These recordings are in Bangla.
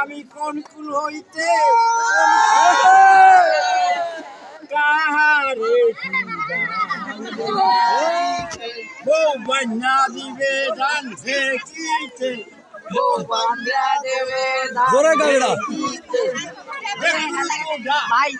আমি কোন কুল হইতে কাহারে বউ বান্যা দিবে ধান ফেকিতে জোরে গাড়িটা ভাই।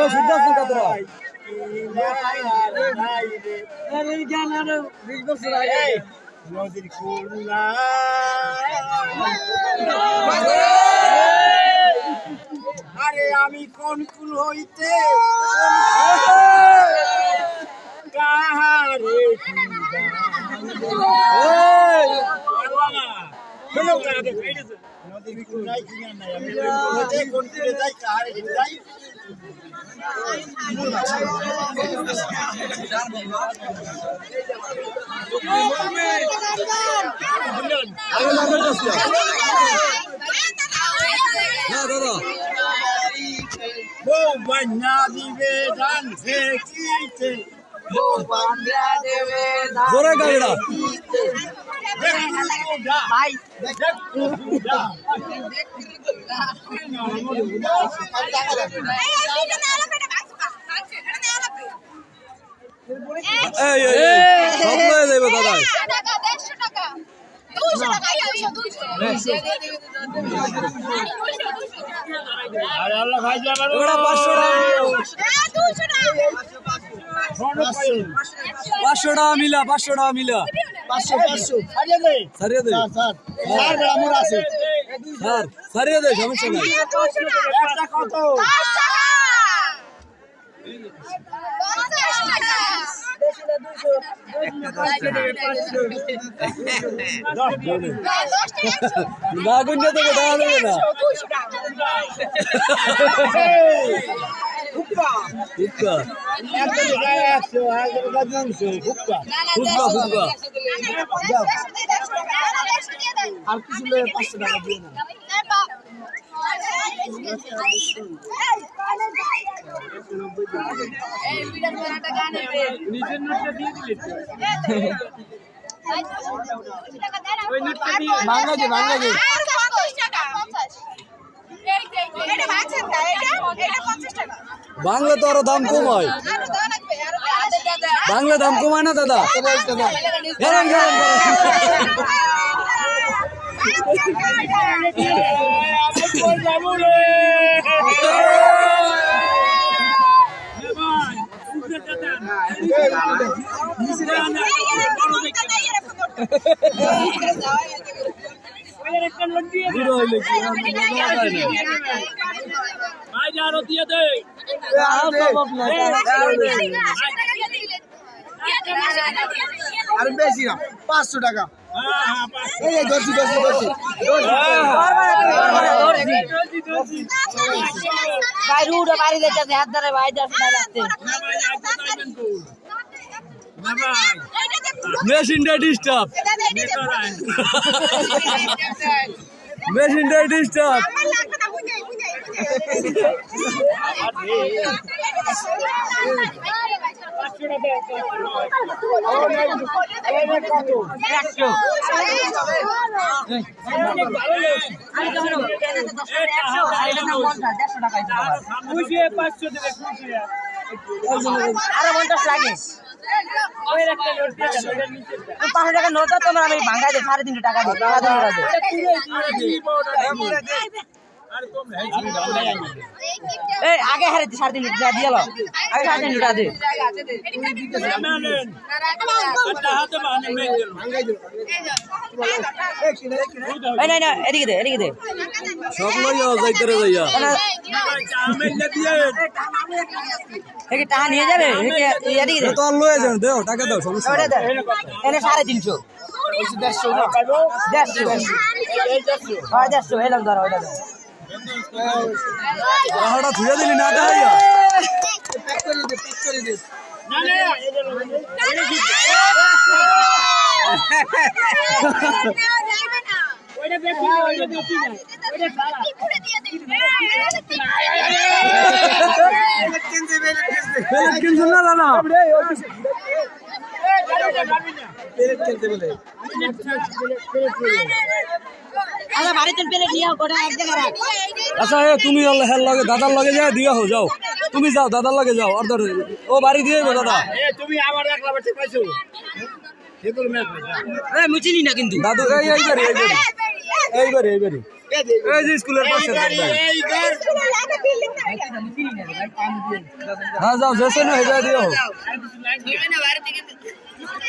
ও সিদ্ধার্থ কাতরা নদীর খুলনা আরে আমি কোন কুল হইতে কাহারে নদীর নাই আমি হইতে কোন কুলে যাই কাহারে আগে না দাদা বউ বান্যা দিবে ধান জোরে পাঁচশো টাকা মিলা পাঁচশো টাকা মিলা। পাঁচশো পাঁচশো। ছাড়িয়ে দে। সারিয়ে দে। Sir sir. আমার আছে। স্যার সারিয়ে দে সমস্যা নাই। একটা কত? না। গুঞ্জা একশো দুশো আর কিছু লোক পাঁচশো টাকা দিয়ে না হয় জিরো হইলে যায় না আর বেশি না পাঁচশো টাকা এই যে দর্শি হাত ধরে ভাই যাচ্ছে যাচ্ছে মেশিনটা ডিস্টার্ব আরও পঞ্চাশ লাগে। পাঁচশো টাকা নোট তোমরা আমি ভাঙ্গা দিই সাড়ে তিনশো টাকা দিই এই আগে হারে সাড়ে তিনশো টাকা দিয়ে লো আগে সাড়ে টাকা দিই এই নাই না এদিকে দে এদিকে দে। সব লইয়া যাইতে রে যাইয়া। একে টাকা নিয়ে যাবে? এদিকে দে। তো লয়ে যান দেও টাকা দাও সমস্যা দে এনে সাড়ে তিনশো। দেড়শো। হয় দেড়শো। এলাম ধরো ওইটা টাকাটা ধুয়ে দিলি না দেখাইয়া প্যাক করে দে প্যাক করে দে ওইটা প্লেট কিনছেন না? দাদা আরে বাড়িতে পেলে নিয়ে গোটা এক জায়গায় রাখ। আচ্ছা এ তুমি আল্লাহ হেল লাগে দাদার লাগে যায় দিয়া হো যাও। তুমি যাও দাদার লাগে যাও আর ধরে ও বাড়ি দিয়ে গো দাদা। এ তুমি আমার একলা বাচ্চা পাইছো? সেগুলো ম্যাচ এ মুচিনি না কিন্তু। দাদু এই এই বাড়ি এই বাড়ি। এই বাড়ি এই বাড়ি। এই যে স্কুলের পাশে দাদা। হ্যাঁ যাও যেসে না হেজা দিও